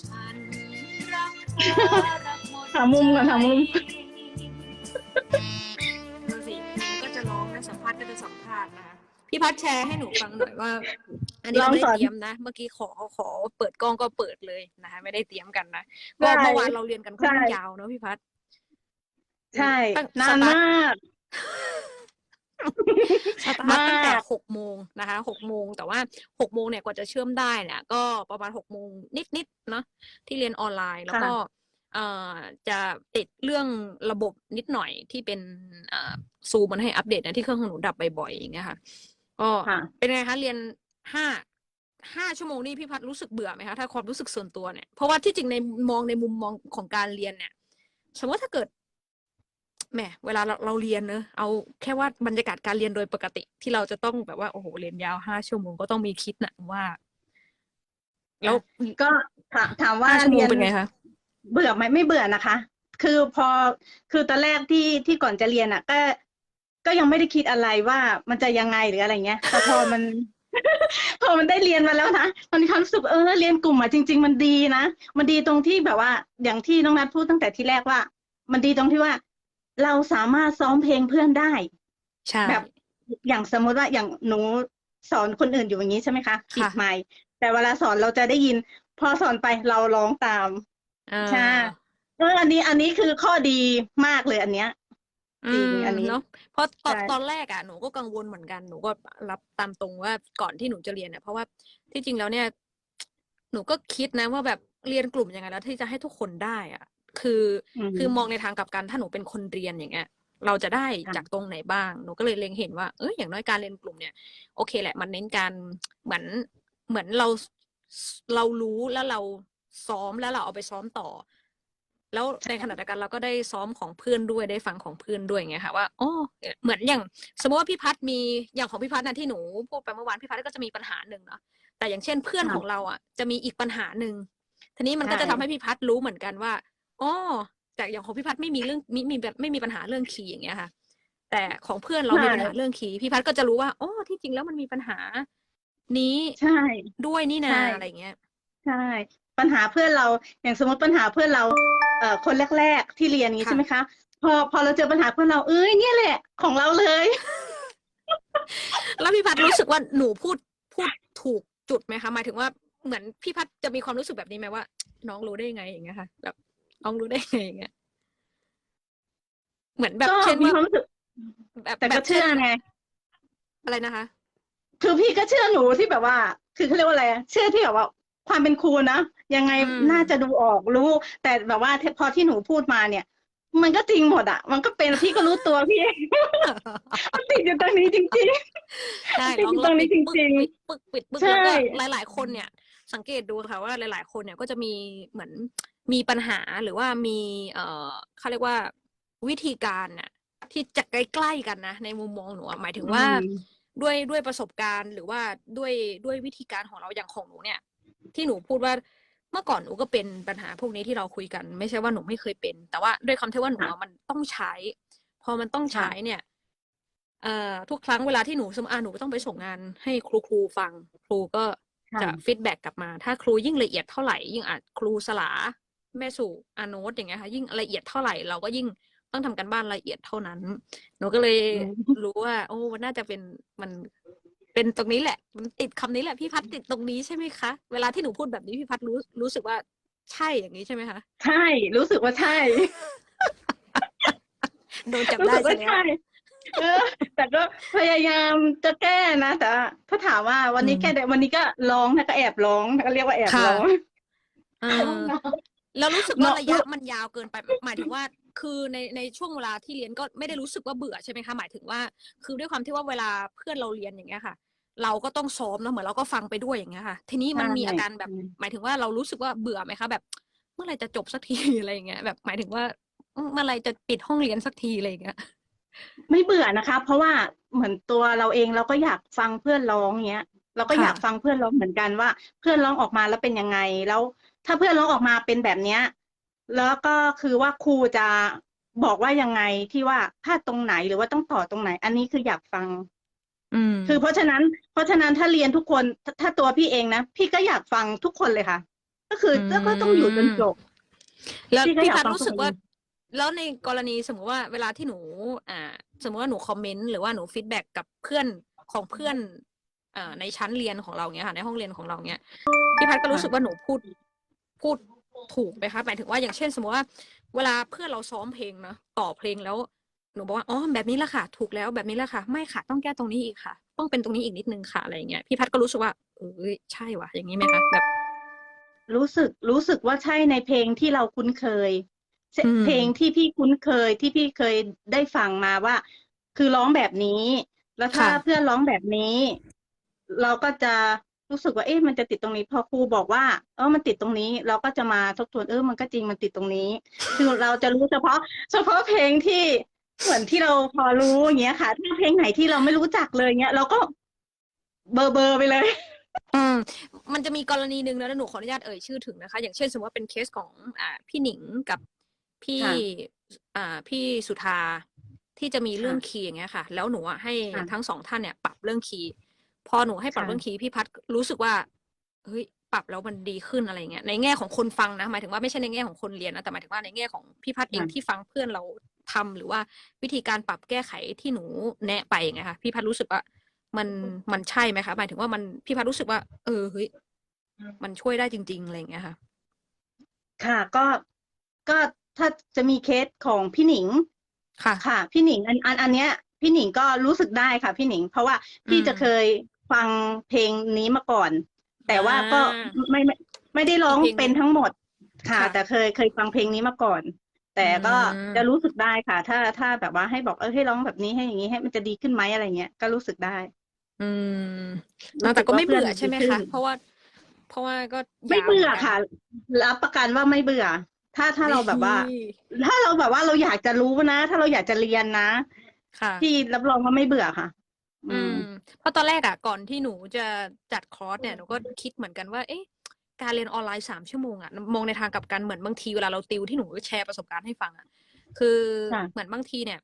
ฉันรักเธอรักหมดหามุมก่อนหามุม ดูสิก็จะร้องนะสัมภาษณ์ก็จะสัมภาษณ์นะคะพี่พัดแชร์ให้หนูฟังหน่อยว่า อันนี้เราไม่ได้เตรียมนะ เมื่อกี้ขอขอเปิดกล้องก็เปิดเลยนะคะไม่ได้เตรียมกันนะก็ได้เมื่อวานเราเรียนกันค่อนข้างใช่ยาวเนอะพี่พัด ใช่ตั้งนานสตาร์ท มาก สตาร์ทตั้งแต่มากหกโมงนะคะหกโมงแต่ว่าหกโมงเนี่ยกว่าจะเชื่อมได้เนี่ยก็ประมาณหกโมงนิดๆเนาะที่เรียนออนไลน์แล้วก็เอ่อจะติดเรื่องระบบนิดหน่อยที่เป็นเอ่อซูมันให้อัปเดตนะที่เครื่องของหนูดับบ่อยๆอย่างเงี้ยค่ะก็ค่ะเป็นไงคะเรียนห้าห้าชั่วโมงนี่พี่พัดรู้สึกเบื่อไหมคะถ้าความรู้สึกส่วนตัวเนี่ยเพราะว่าที่จริงในมองในมุมมองของการเรียนเนี่ยสมมติถ้าเกิด แหมเวลาเราเราเรียนเนอะเอาแค่ว่าบรรยากาศการเรียนโดยปกติ ที่เราจะต้องแบบว่าโอ้โหเรียนยาวห้าชั่วโมงก็ต้องมีคิดนะว่า แล้วก็ถามถามว่าห้าชั่วโมเรีงยนเป็นไงคะเบื่อไหมไม่เบื่อนะคะ คือพอคือตอนแรกที่ที่ก่อนจะเรียนอะ ก็ ก็ยังไม่ได้คิดอะไรว่ามันจะยังไงหรืออะไรเงี้ยแต่พอมันพอมันได้เรียนมาแล้วนะมันมีความรู้สึกเออเรียนกลุ่มอะจริง ๆ มันดีนะมันดีตรงที่แบบว่า อย่างที่น้องนัทพูดตั้งแต่ที่แรกว่า มันดีตรงที่ว่า เราสามารถซ้อมเพลงเพื่อนได้ ใช่ แบบ อย่างสมมุติว่าอย่างหนูสอนคนอื่นอยู่อย่างนี้ใช่ไหมคะปิดค่ะไมค์แต่เวลาสอนเราจะได้ยิน พอสอนไปเราร้องตามอ่าใช่เอออันนี้อันนี้คือข้อดีมากเลยอันเนี้ยจริงมอันนี้เนาะเพราะตอนใช่ตอนแรกอะหนูก็กังวลเหมือนกันหนูก็รับตามตรงว่าก่อนที่หนูจะเรียนเนี่ยเพราะว่าที่จริงแล้วเนี่ย หนูก็คิดนะว่าแบบเรียนกลุ่มยังไงแล้วที่จะให้ทุกคนได้อะ คืออมคือมองในทางกลับกันถ้าหนูเป็นคนเรียนอย่างเงี้ยเราจะได้ค่ะจากตรงไหนบ้าง หนูก็เลยเล็งเห็นว่า เอออย่างน้อยการเรียนกลุ่มเนี่ย โอเคแหละ มันเน้นการเหมือนเหมือนเราเรารู้แล้วเราซ้อมแล้วเราเอาไปซ้อมต่อ แล้วในขณะเดียวกันเราก็ได้ซ้อมของเพื่อนด้วยได้ฟังของเพื่อนด้วยอย่างเงี้ยค่ะว่าอ๋อเหมือนอย่าง สมมติว่าพี่พัดมีอย่างของพี่พัดนะที่หนูพูดไปเมื่อวานพี่พัดก็จะมีปัญหาหนึ่งเนาะแต่อย่างเช่นเพื่อนค่ะของเราอะจะมีอีกปัญหาหนึ่งทีนี้มันก็ใช่จะทำให้พี่พัดรู้เหมือนกันว่า อ๋อจากอย่างของพี่พัดไม่มีเรื่องมีมีแบบไม่มีปัญหาเรื่องคีย์อย่างเงี้ยค่ะ แต่ของเพื่อนเรามีปัญหาเรื่องคีย์พี่พัดก็จะรู้ว่าอ๋อที่จริงแล้วมันมีปัญหา นี้ใช่ด้วยนี่นาใช่อะไรเงี้ย ใช่ ปัญหาเพื่อนเราอย่างสมมติปัญหาเพื่อนเราเอ่อคนแรก ๆ ที่เรียนนี้ค่ะใช่ไหมคะ พอพอเราเจอปัญหาเพื่อนเราเอ้ยเนี่ยแหละ ของเราเลย แล้วพี่พัดรู้สึกว่าหนูพูดพูดถูกจุดไหมคะหมายถึงว่าเหมือนพี่พัดจะมีความรู้สึกแบบนี้ไหมว่า น้องรู้ได้ยังไงอย่างเงี้ยค่ะแบบ น้องรู้ได้ยังไงอย่างเงี้ยเหมือนแบบก็เช่นมีว่าความรู้สึก แบบแต่แบก็บเชื่อไง อะไรนะคะ คือพี่ก็เชื่อหนูที่แบบว่า คือเขาเรียกว่าอะไรอะเชื่อที่แบบว่า ความเป็นครูนะยังไงอืม น่าจะดูออกรู้ แต่แบบว่าพอที่หนูพูดมาเนี่ย มันก็จริงหมดอะมันก็เป็นพี่ก็รู้ตัวพี่เองมันติดอยู่ตรงนี้จริง ใช่ติดลองอยู่ลตอรงงนี้ปิดจริงปึ๊กปิดปึ๊กใช่ แล้วก็หลาย ๆ คนเนี่ย สังเกตดูค่ะว่าหลาย ๆ คนเนี่ยก็จะมีเหมือน มีปัญหาหรือว่ามี เอ่อเขาเรียกว่าวิธีการน่ะที่จะใกล้ๆกันนะ ในมุมมองหนูอะหมายถึงว่าอืมด้วยด้วยประสบการณ์หรือว่าด้วยด้วยวิธีการของเราอย่างของหนูเนี่ย ที่หนูพูดว่าเมื่อก่อนหนูก็เป็นปัญหาพวกนี้ที่เราคุยกัน ไม่ใช่ว่าหนูไม่เคยเป็น แต่ว่าด้วยคำที่ว่าหนูอะมันต้องใช้ พอมันต้องใช้เนี่ย เอ่อทุกครั้งเวลาที่หนูสมมติอะหนูต้องไปส่งงานให้ครูครูฟัง ครูก็ค่ะจะฟีดแบ็กกลับมา ถ้าครูยิ่งละเอียดเท่าไหร่ ยิ่งอาจครูสลา แม่สู่อาโนตอย่างเงี้ยค่ะยิ่งละเอียดเท่าไหร่เราก็ยิ่งต้องทำกันบ้านละเอียดเท่านั้น หนูก็เลยอืมรู้ว่า โอ้มันน่าจะเป็นมันเป็นตรงนี้แหละ มันติดคำนี้แหละพี่พัดติดตรงนี้ใช่ไหมคะ เวลาที่หนูพูดแบบนี้พี่พัดรู้รู้สึกว่าใช่อย่างนี้ใช่ไหมคะใช่รู้สึกว่าใช่โดนจับรู้ได้สึกซะว่าแล้วใช่เออแต่ก็พยายามจะแก้นะแต่ว่าถ้าถามว่าวันนี้อืมแก้ได้วันนี้ก็ร้องนะก็แอบร้องก็เรียกว่าแอบค่ะร้องเออ แล้วรู้สึกว่าเนอะระยะมันยาวเกินไปหมายถึงว่า คือในในช่วงเวลาที่เรียนก็ไม่ได้รู้สึกว่าเบื่อใช่ไหมคะหมายถึงว่า คือด้วยความที่ว่าเวลาเพื่อนเราเรียนอย่างเงี้ยค่ะ เราก็ต้องซ้อมแล้วเหมือนเราก็ฟังไปด้วยอย่างเงี้ยค่ะ ทีนี้มันใช่มีอาการแบบอืมหมายถึงว่าเรารู้สึกว่าเบื่อไหมคะแบบ เมื่อไหรจะจบสักทีอะไรอย่างเงี้ยแบบ หมายถึงว่าเมื่อไหรจะปิดห้องเรียนสักทีอะไรอย่างเงี้ยไม่เบื่อนะคะ เพราะว่าเหมือนตัวเราเองเราก็อยากฟังเพื่อนร้องเงี้ย เราก็ค่ะอยากฟังเพื่อนร้องเหมือนกันว่า เพื่อนร้องออกมาแล้วเป็นยังไง แล้วถ้าเพื่อนร้องออกมาเป็นแบบเนี้ย แล้วก็คือว่าครูจะบอกว่ายังไงที่ว่าพลาดตรงไหนหรือว่าต้องต่อตรงไหน อันนี้คืออยากฟังอืมคือเพราะฉะนั้น เพราะฉะนั้นถ้าเรียนทุกคนถ้าถ้าตัวพี่เองนะพี่ก็อยากฟังทุกคนเลยค่ะ ก็คืออืมก็ต้องอยู่จนจบแล้วพี่ก็พี่อยากพัดฟังรู้สึกว่าคนอื่แล้วในกรณีสมมติว่าเวลาที่หนู อ่า สมมติว่าหนูคอมเมนต์หรือว่าหนูฟีดแบ็กกับเพื่อนของเพื่อนอ่า ในชั้นเรียนของเราเนี้ยค่ะ ในห้องเรียนของเราเนี้ยพี่พัดก็รู้สึกว่าหนูพูดพูดถูกไหมคะหมายถึงว่าอย่างเช่น สมมติว่า เวลาเพื่อนเราซ้อมเพลงเนาะต่อเพลงแล้วหนูบอกว่าอ๋อแบบนี้แหละค่ะ ถูกแล้วแบบนี้แหละค่ะ ไม่ค่ะต้องแก้ตรงนี้อีกค่ะ ต้องเป็นตรงนี้อีกนิดนึงค่ะอะไรอย่างเงี้ยพี่พัดก็รู้สึกว่าเอ้ยใช่ว่ะอย่างนี้ไหมคะแบบ รู้สึกรู้สึกว่าใช่ในเพลงที่เราคุ้นเคยเสอืมเพลงที่พี่คุ้นเคยที่พี่เคยได้ฟังมาว่า คือร้องแบบนี้ แล้วถ้าค่ะเพื่อนร้องแบบนี้ เราก็จะรู้สึกว่าเอ๊ะมันจะติดตรงนี้พอครูบอกว่า เออมันติดตรงนี้ เราก็จะมาทบทวนเออมันก็จริงมันติดตรงนี้ คือเราจะรู้เฉพาะ เฉพาะเพลงที่เหมือนที่เราพอรู้อย่างเงี้ยค่ะถ้าเพลงไหนที่เราไม่รู้จักเลยเงี้ยเราก็เบอร์เบอร์ไปเลย อืมมันจะมีกรณีหนึ่งนะแล้วหนูขออนุญาตเอ่ยชื่อถึงนะคะ อย่างเช่นสมมติว่าเป็นเคสของอ่าพี่หนิงกับพี่ค่ะอ่าพี่สุธาที่จะมีเรื่องค่ะคีย์อย่างเงี้ยค่ะ แล้วหนูอะให้ค่ะทั้งสองท่านเนี่ย ปรับเรื่องคีย์ พอหนูให้ปรับค่ะเรื่องคีย์พี่พัดรู้สึกว่าเฮ้ยปรับแล้วมันดีขึ้นอะไรเงี้ยในแง่ของคนฟังนะหมายถึงว่าไม่ใช่ในแง่ของคนเรียนนะแต่หมายถึงว่าในแง่ของพี่พัดเองที่ฟังเพื่อนเราทำหรือว่าวิธีการปรับแก้ไขที่หนูแนะไปอย่างเงี้ยค่ะพี่พัดรู้สึกว่ามันมันใช่ไหมคะหมายถึงว่ามันพี่พัดรู้สึกว่า เออเฮ้ยมันช่วยได้จริง ๆอะไรอย่างเงี้ยค่ะ ค่ะก็ก็ถ้าจะมีเคสของพี่หนิง ค่ะ ค่ะ พี่หนิงอันอันอันเนี้ย พี่หนิงก็รู้สึกได้ค่ะ พี่หนิง เพราะว่าพี่อืมจะเคย ฟังเพลงนี้มาก่อน แต่ว่าก็อ่าไม่ไม่ไม่ได้ร้องอีกเพลงหนึ่งเป็นทั้งหมดค่ะค่ะ แต่เคยเคยฟังเพลงนี้มาก่อน แต่ก็อืมจะรู้สึกได้ค่ะ ถ้าถ้าแบบว่าให้บอกเออให้ร้องแบบนี้ให้อย่างนี้ให้มันจะดีขึ้นไหมอะไรเงี้ยก็รู้สึกได้ อืมรู้สึกแต่ก็ไม่ว่าเพื่อนเบื่อใช่ไหมดีขึ้คะนเพราะว่า เพราะว่าก็ไม่ยาวเบื่อหมืนกันค่ะรับประกันว่าไม่เบื่อ ถ้าถ้าเราแบบว่านี่ถ้าเราแบบว่าเราอยากจะรู้นะ ถ้าเราอยากจะเรียนนะค่ะพี่รับรองว่าไม่เบื่อค่ะ อือืมมเพราะตอนแรกอะก่อนที่หนูจะจัดคอร์สเนี่ยหนูก็คิดเหมือนกันว่า เอ๊ะการเรียนออนไลน์สามชั่วโมงอะมองในทางกลับกันเหมือนบางทีเวลาเราติวที่หนูแชร์ประสบการณ์ให้ฟังอะคือค่ะเหมือนบางทีเนี่ย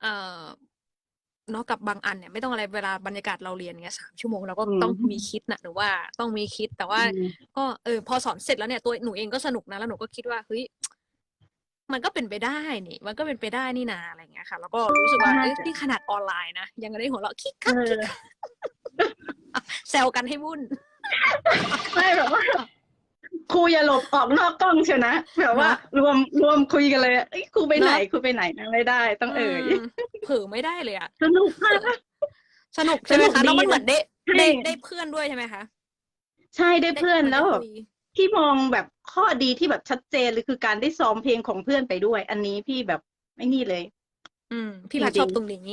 เอ่อเนาะกับบางอันเนี่ยไม่ต้องอะไรเวลาบรรยากาศเราเรียนเงี้ยสามชั่วโมงเราก็ต้องมีคิดนะหนูว่าต้องมีคิดแต่ว่าอืมก็เออพอสอนเสร็จแล้วเนี่ยตัวหนูเองก็สนุกนะแล้วหนูก็คิดว่าเฮ้ย มันก็เป็นไปได้นี่ มันก็เป็นไปได้นี่นาอะไรอย่างเงี้ยค่ะ แล้วก็รู้สึกว่าน่าเอ้ยจะนี่ขนาดออนไลน์นะ ยังได้หัวเราะคิกคักเอคิกอคักแซวกันให้วุ่น ไม่แบบว่าครูอย่าหลบออกนอกกล้องเชียวนะแบบว่าเนอะรวมรวมคุยกันเลยเอ้ยครูไปไหนครูไปไหนนะไม่ได้ ต้องเอ่ยมเผลอไม่ได้เลยอะสนุกมาก สนุกใช่ไหมสนุกคะแล้วมันดีเหมือนได้ใช่ ได้ได้เพื่อนด้วยใช่ไหมคะใช่ได้เพื่อนได้แล้วแบบคุย พี่มองแบบข้อดีที่แบบชัดเจนเลยคือการได้ซ้อมเพลงของเพื่อนไปด้วย อันนี้พี่แบบไม่นี่เลย อืม พี่พัดจริงๆชอบตรงนี้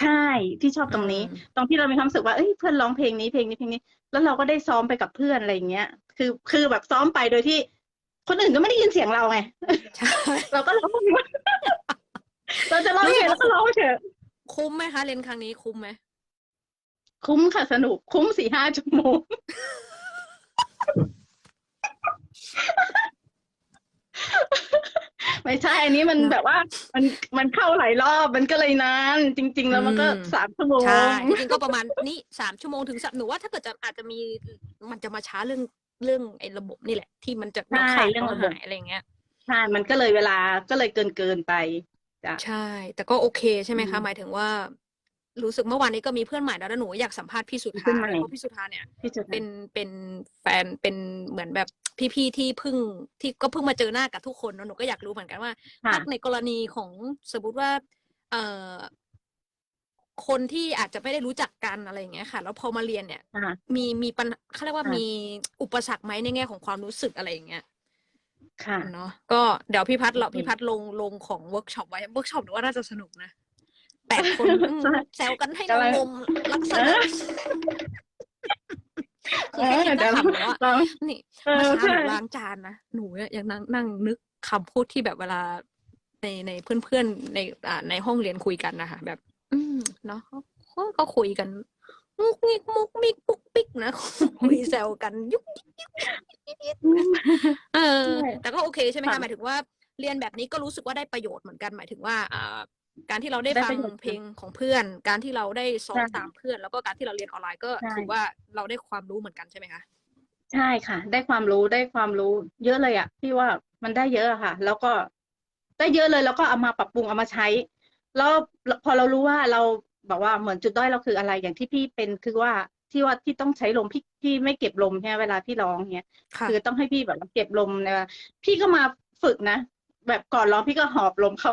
ใช่พี่ชอบตรงนี้อืมตรงที่เรามีความรู้สึกว่าเอ้ยเพื่อนร้องเพลงนี้เพลงนี้เพลงนี้ แล้วเราก็ได้ซ้อมไปกับเพื่อนอะไรอย่างเงี้ย คือคือแบบซ้อมไปโดยที่ คนอื่นก็ไม่ได้ยินเสียงเราไงใช่เราก็ร้องเราจะร้องเพลงแล้วก็ร้องไปเถอะคุ้มไหมคะเรียนครั้งนี้คุ้มไหมคุ้มค่ะสนุกคุ้มสี่ห้าชั่วโมง ไม่ใช่ อันนี้มันแบบว่ามันมันเข้าหลายรอบมันก็เลยนาน จริง ๆ แล้วมันก็อืม สามชั่วโมง ใช่จริงๆก็ประมาณนี้สามชั่วโมงถึงสามหนูว่าถ้าเกิดจะอาจจะมีมันจะมาช้าเรื่องเรื่องไอ้ระบบนี่แหละ ที่มันจะใช่ขาดเรื่องต่อระบบ หายอะไรเงี้ย ใช่ มันก็เลยเวลาก็เลยเกินเกินไปจ้ะ ใช่ แต่ก็โอเคใช่ไหมคะ อืม หมายถึงว่า รู้สึกเมื่อวานนี้ก็มีเพื่อนใหม่แล้วแล้วหนูอยากสัมภาษณ์พี่สุเพื่ธาอนใหม่ เพราะพี่สุธาเนี่ย พี่จุดเป็นเป็นแฟนเป็นเหมือนแบบพี่ๆที่เพิ่งที่ก็เพิ่งมาเจอหน้ากับทุกคนเนอะหนูก็อยากรู้เหมือนกันว่า ค่ะ ถ้าในกรณีของสมมติว่า เอ่อคนที่อาจจะไม่ได้รู้จักกันอะไรอย่างเงี้ยค่ะ แล้วพอมาเรียนเนี่ย ค่ะมีมีปัญเขาเรียกว่าค่ะ มีอุปสรรคไหมในแง่ของความรู้สึกอะไรอย่างเงี้ยค่ะ เนาะก็เดี๋ยวพี่พัดเราอืมพี่พัดลงลงของเวิร์กช็อปไว้เวิร์กช็อปหนูว่าน่าจะสนุกนะ แปดคนอืมใช่แซวกันให้กำลังงงๆลักษณะเอคือแค่อคิดเดี๋ก็ยวขำแล้วอะเรานี่เออเมื่อเช้าใช่หนูล้างจานนะหนูเนี่ยยังนั่งนั่งนึกคำพูดที่แบบเวลาในในเพื่อนๆในอ่าในห้องเรียนคุยกันนะคะแบบ อืมเนาะเขาก็คุยกันมุกมิกมุกมิกปุกปิกนะคุยแซวกันยุกยิกยุกยิกยิกยิกเออใช่แต่ก็โอเคใช่ไหมค่ะคะหมายถึงว่าเรียนแบบนี้ก็รู้สึกว่าได้ประโยชน์เหมือนกันหมายถึงว่าอ่า การที่เราได้ได้ฟังประโยชน์เพลงของเพื่อน การที่เราได้ซ้อมใช่ตามเพื่อน แล้วก็การที่เราเรียนออนไลน์ก็ใช่ถือว่าเราได้ความรู้เหมือนกันใช่ไหมคะใช่ค่ะ ได้ความรู้ได้ความรู้ เยอะเลยอะพี่ว่ามันได้เยอะอะค่ะ แล้วก็ได้เยอะเลย แล้วก็เอามาปรับปรุงเอามาใช้ แล้วพอเรารู้ว่าเราแบบว่าเหมือนจุดด้อยเราคืออะไรอย่างที่พี่เป็นคือว่าที่ว่าที่ต้องใช้ลมพี่พี่ไม่เก็บลมใช่ไหมเวลาพี่ร้องเนี้ยค่ะคือต้องให้พี่แบบว่าเก็บลมนะพี่ก็มาฝึกนะแบบก่อนร้องพี่ก็หอบลมเข้า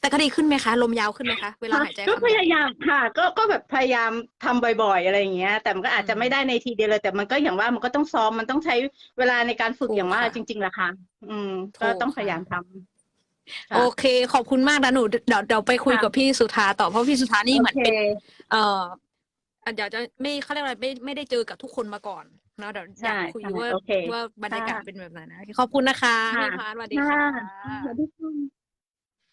แต่ก็ดีขึ้นไหมคะ ลมยาวขึ้นไหมคะ เวลาหายใจก็คำพยาวยายามค่ะ ก็ก็แบบพยายามทำบ่อยๆ อะไรอย่างเงี้ย แต่มันก็อาจจะอืมไม่ได้ในทีเดียวเลย แต่มันก็อย่างว่ามันก็ต้องซ้อมมันต้องใช้เวลาในการฝึกถูกอย่างว่าค่ะจริงๆแหละค่ะ อืมถูก็กต้องค่ะพยายามทำค่ะโอเค ขอบคุณมากนะหนูเดี๋ยวเดี๋ยวไปคุยค่ะกับพี่สุธาต่อเพราะพี่สุธานี่เหมือนโอเคเป็นเอ่อเดี๋ยวจะไม่เขาเรียกอะไรไม่ไม่ได้เจอกับทุกคนมาก่อนเนอะเดี๋ยวอยากใช่คุยใช่ว่าโอเคว่าบรรยากาศค่ะเป็นแบบไหนนะขอบคุณนะคะค่ะพี่พาร์ทสวัสดีค่ะค่ะสวัสดีค่ะ